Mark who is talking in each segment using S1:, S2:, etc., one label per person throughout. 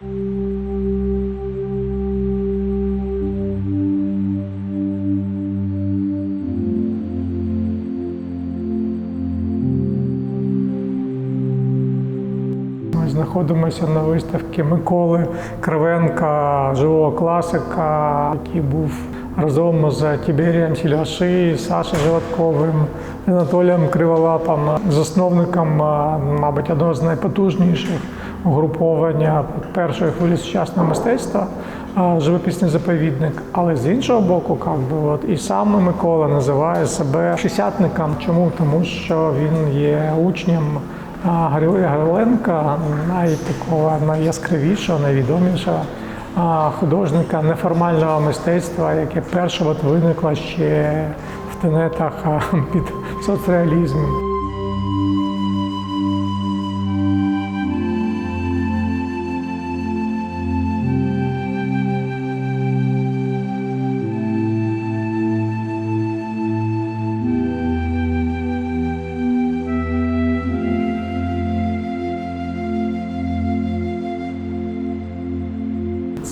S1: Знаходимося на виставці Миколи Кривенка, живого класика, який був разом з Тіберієм Сільгаши, Сашою Животковим, Анатолієм Криволапом, засновником, мабуть, одного з найпотужніших угруповання першої хвилі сучасного мистецтва живописний заповідник. Але з іншого боку, як би, от, і сам Микола називає себе шістдесятником. Чому? Тому що він є учнем. Гриленка найтакого найяскравішого, найвідомішого художника неформального мистецтва, яке перше от виникло ще в тенетах під соцреалізмом.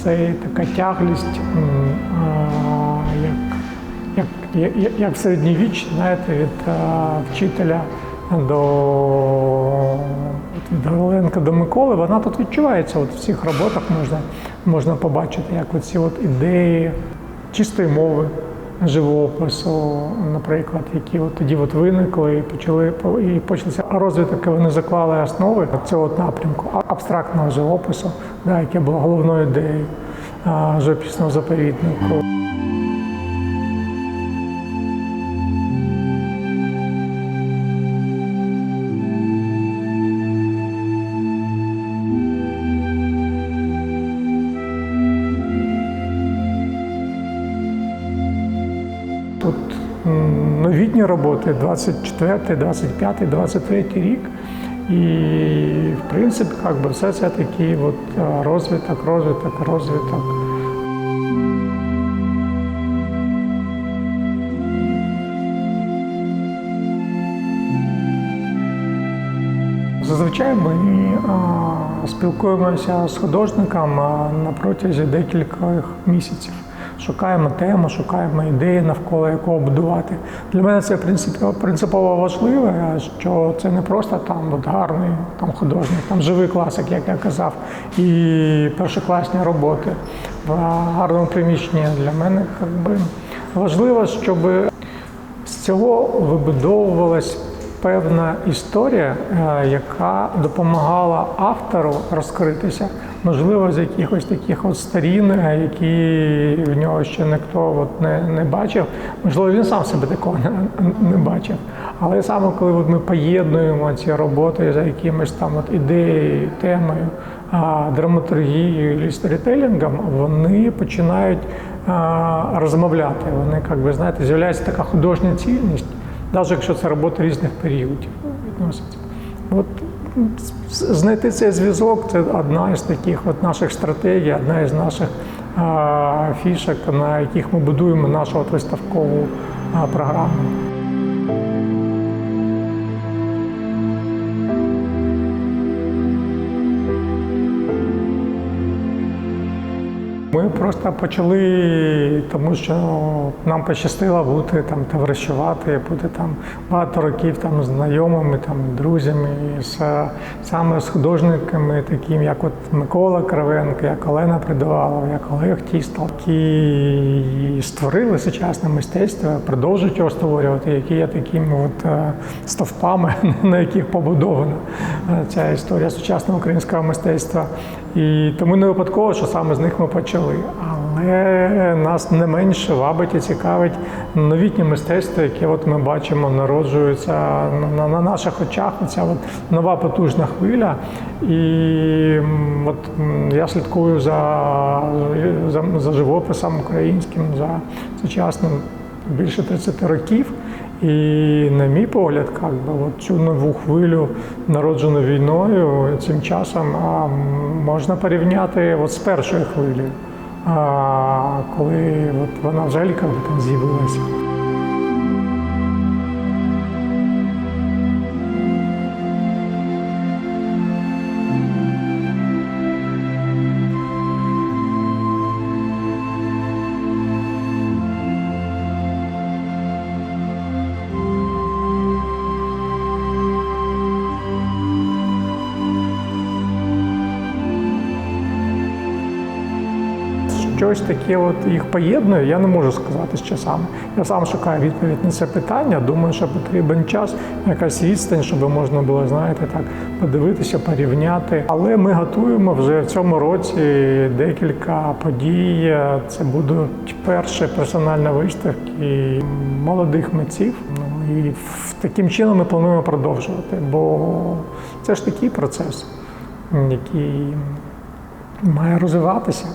S1: Це така тяглість, як, як, як, як в знаєте, від вчителя до від Гриленка до Миколи, вона тут відчувається. От в всіх роботах можна, можна побачити, як оці от ідеї чистої мови, живопису, наприклад, які от тоді от виникли і почали і почався розвиток, вони заклали основи цього напрямку абстрактного живопису, да, яке було головною ідеєю живописного заповіднику. Новітні роботи 24, 25, 23 рік. І в принципі, як би все це такий от е, розвиток, розвиток, розвиток. Зазвичай ми а, спілкуємося з художником на протязі декількох місяців. Шукаємо тему, шукаємо ідеї, навколо якого будувати. Для мене це принципово, важливо, що це не просто там от гарний там, художник, там живий класик, як я казав, і першокласні роботи в гарному приміщенні. Для мене якби, важливо, щоб з цього вибудовувалась певна історія, е, яка допомагала автору розкритися, можливо, з якихось таких от сторін, е, які в нього ще ніхто от не, не бачив. Можливо, він сам себе такого не, не бачив. Але саме коли от ми поєднуємо ці роботи за якимось там от ідеєю, темою, драматургією і сторітелінгом, вони починають розмовляти. Вони, як би знаєте, з'являється така художня цільність, навіть якщо це робота різних періодів відноситься. От знайти цей зв'язок це одна із таких от наших стратегій, одна із наших а, фішок, на яких ми будуємо нашу от виставкову а, програму. Просто почали, тому що нам пощастило бути там товаришувати, бути там багато років там знайомими, там друзями з саме з художниками, таким як от Микола Кривенко, як Олена Придавалова, як Олег Тістал, які створили сучасне мистецтво, продовжують його створювати, які є такими от е, стовпами, на яких побудована е, ця історія сучасного українського мистецтва. І тому не випадково, що саме з них ми почали. Але нас не менше вабить і цікавить новітнє мистецтво, яке от ми бачимо, народжується на, на, на наших очах. Оця от нова потужна хвиля. І от я слідкую за, за, за живописом українським, за сучасним більше 30 років. І на мій погляд, як би, от цю нову хвилю, народжену війною, цим часом а, можна порівняти от з першою хвилею, коли от вона вже як там з'явилася. Щось таке от їх поєднує, я не можу сказати з часами. Я сам шукаю відповідь на це питання. Думаю, що потрібен час, якась відстань, щоб можна було, знаєте, так подивитися, порівняти. Але ми готуємо вже в цьому році декілька подій. Це будуть перші персональні виставки молодих митців. Ну і таким чином ми плануємо продовжувати, бо це ж такий процес, який має розвиватися.